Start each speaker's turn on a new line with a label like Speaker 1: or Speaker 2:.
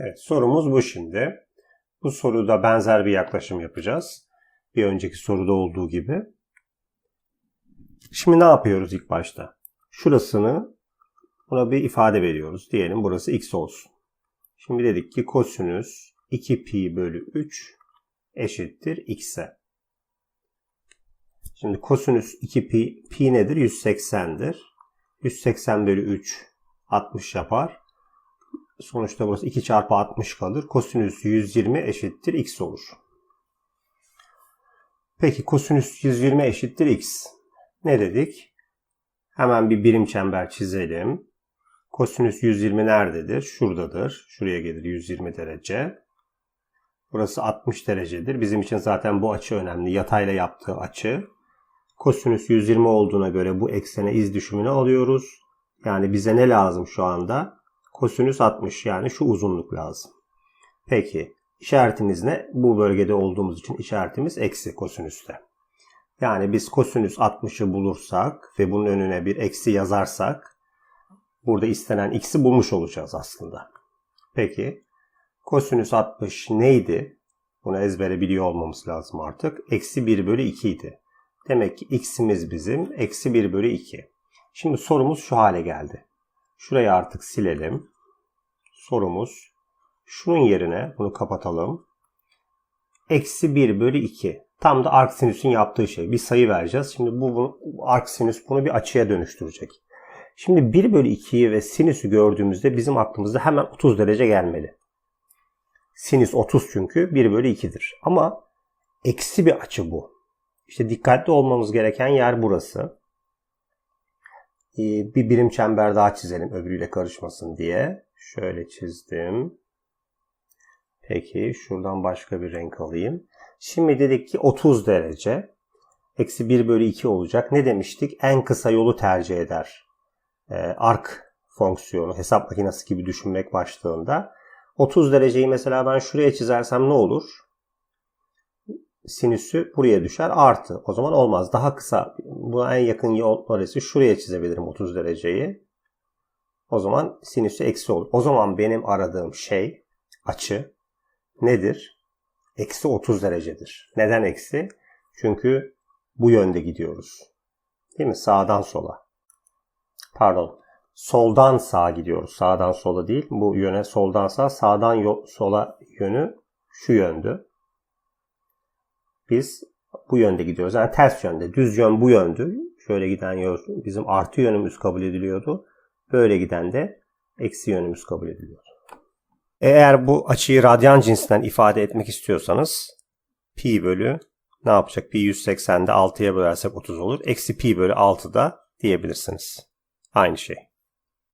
Speaker 1: Evet sorumuz bu şimdi. Bu soruda benzer bir yaklaşım yapacağız. Bir önceki soruda olduğu gibi. Şimdi ne yapıyoruz ilk başta? Şurasını buna bir ifade veriyoruz. Diyelim burası x olsun. Şimdi dedik ki kosinüs 2 pi bölü 3 eşittir x'e. Şimdi kosinüs 2 pi, pi nedir? 180'dir. 180 bölü 3 60 yapar. Sonuçta burası 2 çarpı 60 kalır. Kosinüs 120 eşittir x olur. Peki kosinüs 120 eşittir x. Ne dedik? Hemen bir birim çember çizelim. Kosinüs 120 nerededir? Şuradadır. Şuraya gelir 120 derece. Burası 60 derecedir. Bizim için zaten bu açı önemli. Yatayla yaptığı açı. Kosinüs 120 olduğuna göre bu eksene iz düşümünü alıyoruz. Yani bize ne lazım şu anda? Kosinüs 60 yani şu uzunluk lazım. Peki işaretimiz ne? Bu bölgede olduğumuz için işaretimiz eksi kosinüste. Yani biz kosinüs 60'ı bulursak ve bunun önüne bir eksi yazarsak burada istenen x'i bulmuş olacağız aslında. Peki kosinüs 60 neydi? Bunu ezbere biliyor olmamız lazım artık. Eksi 1 bölü 2 idi. Demek ki x'imiz bizim eksi 1 bölü 2. Şimdi sorumuz şu hale geldi. Şurayı artık silelim. Sorumuz şunun yerine bunu kapatalım. Eksi 1 bölü 2. Tam da arc sinüsün yaptığı şey. Bir sayı vereceğiz. Şimdi bu, bu arc sinüs bunu bir açıya dönüştürecek. Şimdi 1 bölü 2'yi ve sinüsü gördüğümüzde bizim aklımızda hemen 30 derece gelmeli. Sinüs 30 çünkü 1 bölü 2'dir. Ama eksi bir açı bu. İşte dikkatli olmamız gereken yer burası. Ee, bir birim çember daha çizelim öbürüyle karışmasın diye. Şöyle çizdim. Peki şuradan başka bir renk alayım. Şimdi dedik ki 30 derece. Eksi 1 bölü 2 olacak. Ne demiştik? En kısa yolu tercih eder. Ee, arc fonksiyonu hesap makinesi gibi düşünmek başlığında. 30 dereceyi mesela ben şuraya çizersem ne olur? Sinüsü buraya düşer artı. O zaman olmaz. Daha kısa. Buna en yakın yol neresi? Şuraya çizebilirim 30 dereceyi. O zaman sinüsü eksi olur. O zaman benim aradığım şey açı nedir? Eksi 30 derecedir. Neden eksi? Çünkü bu yönde gidiyoruz. Değil mi? Sağdan sola. Pardon. Soldan sağa gidiyoruz. Sağdan sola değil. Bu yöne soldan sağa, sağdan sola yönü şu yöndü. Biz bu yönde gidiyoruz. Yani ters yönde. Düz yön bu yöndü. Şöyle giden yön bizim artı yönümüz kabul ediliyordu. Böyle giden de eksi yönümüz kabul ediliyor. Eğer bu açıyı radyan cinsinden ifade etmek istiyorsanız pi bölü ne yapacak? Pi 180'de 6'ya bölersek 30 olur. Eksi pi bölü 6 da diyebilirsiniz. Aynı şey.